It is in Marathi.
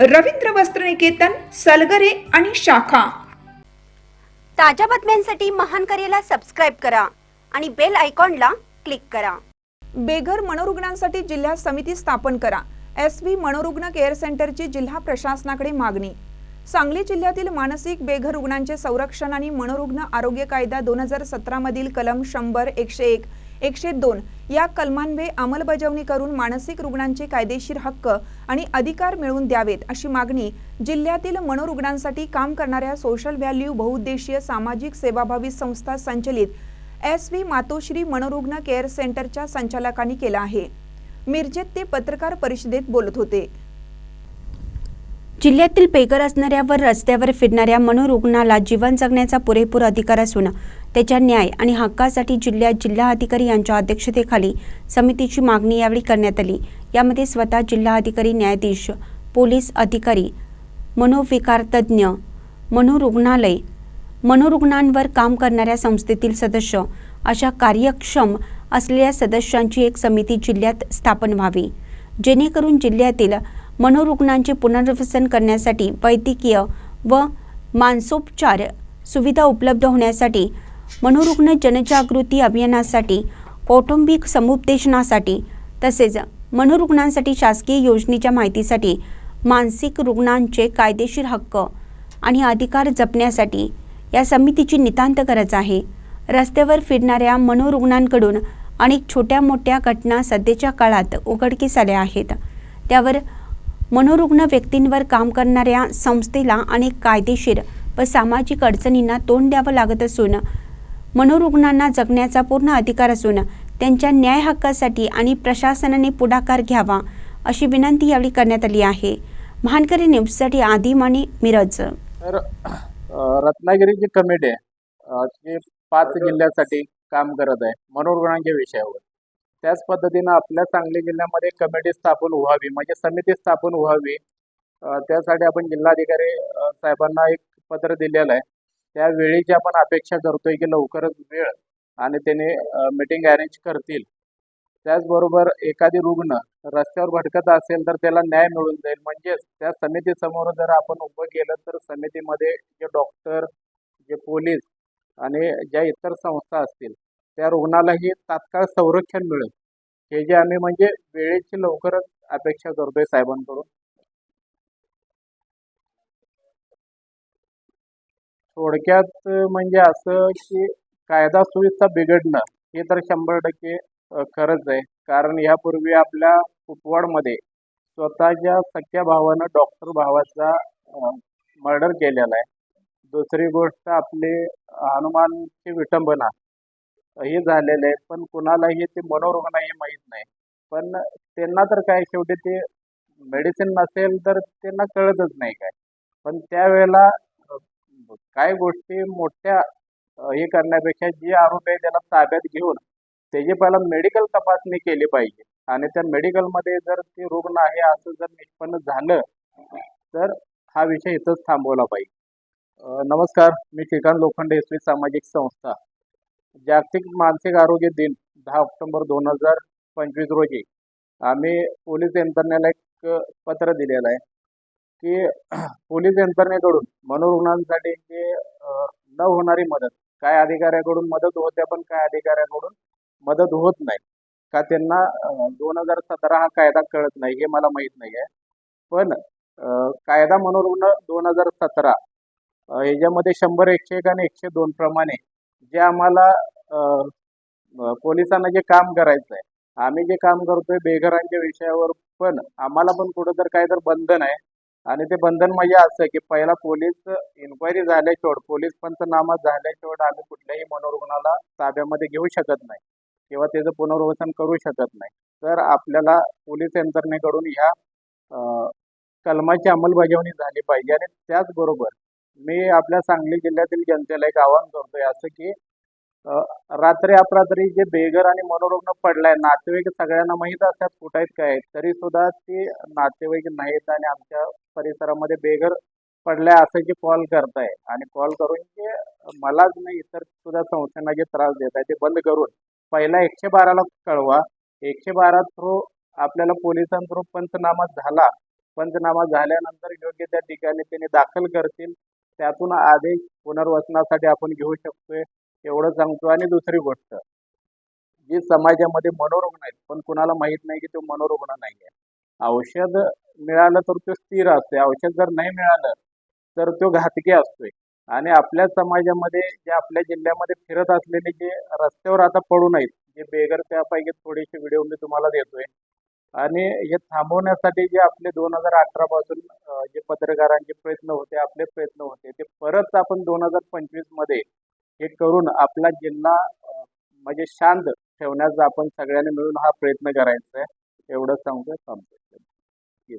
रवींद्र वस्त्रनिकेतन सलगरे आणि शाखा. ताज्या बातम्यांसाठी महान करेला सबस्क्राईब करा आणि बेल आयकॉनला क्लिक करा. बेघर मनोरुग्णांसाठी जिल्हा समिती स्थापन करा. एस व्ही मनोरुग्ण केअर सेंटरची जिल्हा प्रशासनाकडे मागणी. सांगली जिल्ह्यातील मानसिक बेघर रुग्णांचे संरक्षण आणि मनोरुग्ण आरोग्य कायदा दोन हजार सतरा मधील कलम शंभर एकशे एक एकशे दोन या कलमांवे अंमलबजावणी करून मानसिक रुग्णांचे कायदेशीर हक्क आणि अधिकार मिळवून द्यावेत अशी मागणी जिल्ह्यातील मनोरुग्णांसाठी काम करणाऱ्या सोशल व्हॅल्यू बहुउद्देशीय सामाजिक सेवाभावी संस्था संचलित एस व्ही मातोश्री मनोरुग्ण केअर सेंटरच्या संचालकांनी केला आहे. मिरजेत ते पत्रकार परिषदेत बोलत होते. जिल्ह्यातील बेघर असणाऱ्या व रस्त्यावर फिरणाऱ्या मनोरुग्णाला जीवन जगण्याचा पुरेपूर अधिकार असून त्याच्या न्याय आणि हक्कासाठी जिल्ह्यात जिल्हा अधिकारी यांच्या अध्यक्षतेखाली समितीची मागणी यावेळी करण्यात आली. यामध्ये स्वतः जिल्हा अधिकारी न्यायाधीश पोलीस अधिकारी मनोविकार तज्ज्ञ मनोरुग्णालय मनोरुग्णांवर काम करणाऱ्या संस्थेतील सदस्य अशा कार्यक्षम असलेल्या सदस्यांची एक समिती जिल्ह्यात स्थापन व्हावी. जेणेकरून जिल्ह्यातील मनोरुग्णांचे पुनर्वसन करण्यासाठी वैद्यकीय व मानसोपचार सुविधा उपलब्ध होण्यासाठी मनोरुग्ण जनजागृती अभियानासाठी कौटुंबिक समुपदेशनासाठी तसेच मनोरुग्णांसाठी शासकीय योजनेच्या माहितीसाठी मानसिक रुग्णांचे कायदेशीर हक्क आणि अधिकार जपण्यासाठी या समितीची नितांत गरज आहे. रस्त्यावर फिरणाऱ्या मनोरुग्णांकडून अनेक छोट्या मोठ्या घटना सध्याच्या काळात उघडकीस आल्या आहेत. त्यावर मनोरुग्ण व्यक्तींवर काम करणाऱ्या संस्थेला अनेक कायदेशीर व सामाजिक अडचणींना तोंड द्यावं लागत असून मनोरुग्णांना जगण्याचा पूर्ण अधिकार असून त्यांच्या न्याय हक्कासाठी आणि प्रशासनाने पुढाकार घ्यावा अशी विनंती यावेळी करण्यात आली आहे. महानकरी न्यूजसाठी आदिम आणि मिरज. तर रत्नागिरी जी कमिटी आहे पाच जिल्ह्यासाठी काम करत आहे मनोरुग्णांच्या विषयावर. त्याच पद्धतीनं आपल्या सांगली जिल्ह्यामध्ये कमिटी स्थापन व्हावी म्हणजे समिती स्थापन व्हावी. त्यासाठी आपण जिल्हाधिकारी साहेबांना एक पत्र दिलेलं आहे. त्या वेळेची आपण अपेक्षा करतोय की लवकरच वेळ आणि त्याने मीटिंग अरेंज करतील. त्याचबरोबर एखादी रुग्ण रस्त्यावर भटकत असेल तर त्याला न्याय मिळून जाईल. म्हणजेच त्या समितीसमोर जर आपण उभं केलं तर समितीमध्ये जे डॉक्टर जे पोलीस आणि ज्या इतर संस्था असतील त्या रुग्णालाही तात्काळ संरक्षण मिळेल. हे जे आम्ही म्हणजे वेळेची लवकरच अपेक्षा करतोय साहेबांकडून. थोडक्यात म्हणजे असं की कायदा सुव्यवस्था बिघडणं हे तर शंभर टक्के खरंच आहे. कारण यापूर्वी आपल्या कुपवाडमध्ये स्वतःच्या सख्या भावानं डॉक्टर भावाचा मर्डर केलेला आहे. दुसरी गोष्ट आपली हनुमानची विटंबना. हे झालेलं आहे पण कुणालाही ते मनोरुग्ण हे माहीत नाही. पण त्यांना तर काय शेवटी ते मेडिसिन नसेल तर त्यांना कळतच नाही काय. पण त्यावेळेला काय गोष्टी मोठ्या हे करण्यापेक्षा जे आरोपी आहे त्याला ताब्यात घेऊन त्याची पहिला मेडिकल तपासणी केली पाहिजे. आणि त्या मेडिकलमध्ये जर ते रुग्ण आहे असं जर निष्पन्न झालं तर हा विषय इथंच थांबवला पाहिजे. नमस्कार मी श्रीकांत लोखंडे एस सामाजिक संस्था. जागतिक मानसिक आरोग्य दिन दहा ऑक्टोबर दोन हजार पंचवीस रोजी. आम्ही पोलीस यंत्रणेला एक पत्र दिलेलं आहे की पोलीस यंत्रणेकडून मनोरुग्णांसाठी जे न होणारी मदत काय अधिकाऱ्याकडून मदत होते पण काय अधिकाऱ्याकडून मदत होत नाही का त्यांना दोन हजार सतरा हा कायदा कळत नाही हे मला माहीत नाही आहे. पण कायदा मनोरुग्ण दोन हजार सतरा ह्याच्यामध्ये शंभर एकशे एक आणि एकशे दोन प्रमाणे जे आम्हाला पोलिसांना जे काम करायचं आहे आम्ही जे काम करतोय बेघरांच्या विषयावर पण आम्हाला पण कुठं तर काय तर बंधन आहे. आणि ते बंधन म्हणजे असं की पहिला पोलीस इन्क्वायरी झाल्याशिवाय पोलीस पंचनामा झाल्याशिवाय आम्ही कुठल्याही मनोरुग्णाला ताब्यामध्ये घेऊ शकत नाही किंवा त्याचं पुनर्वसन करू शकत नाही. तर आपल्याला पोलीस यंत्रणेकडून ह्या कलमाची अंमलबजावणी झाली पाहिजे आणि त्याचबरोबर मी आपल्या सांगली जिल्ह्यातील जनतेला एक आवाहन करतोय असं की रात्री अपरात्री जे बेघर आणि मनोरुग्ण पडलाय नातेवाईक सगळ्यांना माहीत असतात कुठं आहेत काय तरी सुद्धा ते नातेवाईक नाहीत आणि आमच्या परिसरामध्ये बेघर पडलाय असं जे कॉल करताय. आणि कॉल करून जे मलाच नाही इतर सुद्धा संस्थांना जे त्रास देत आहे ते बंद करून पहिला एकशे बाराला कळवा. एकशे बारा थ्रू आपल्याला पोलिसां थ्रू पंचनामा झाला. पंचनामा झाल्यानंतर योग्य त्या ठिकाणी त्यांनी दाखल करतील. त्यातून आदेश पुनर्वसनासाठी आपण घेऊ शकतोय एवढं सांगतो. आणि दुसरी गोष्ट जी समाजामध्ये मनोरुग्ण आहेत पण कुणाला माहीत नाही की तो मनोरुग्ण नाही आहे. औषध मिळालं तर तो स्थिर असतोय. औषध जर नाही मिळालं तर तो घातकी असतोय. आणि आपल्या समाजामध्ये जे आपल्या जिल्ह्यामध्ये फिरत असलेले जे रस्त्यावर आता पडून आहेत जे बेगर त्यापैकी थोडेसे व्हिडिओ मी तुम्हाला देतोय आणि हे थांबवण्यासाठी जे आपले दोन हजार अठरा पासून जे पत्रकारांचे प्रयत्न होते आपले प्रयत्न होते ते परत आपण दोन हजार पंचवीसमध्ये हे करून आपला जिल्हा म्हणजे शांत ठेवण्याचा आपण सगळ्यांनी मिळून हा प्रयत्न करायचा आहे. एवढं सांगतोय थांबतोय.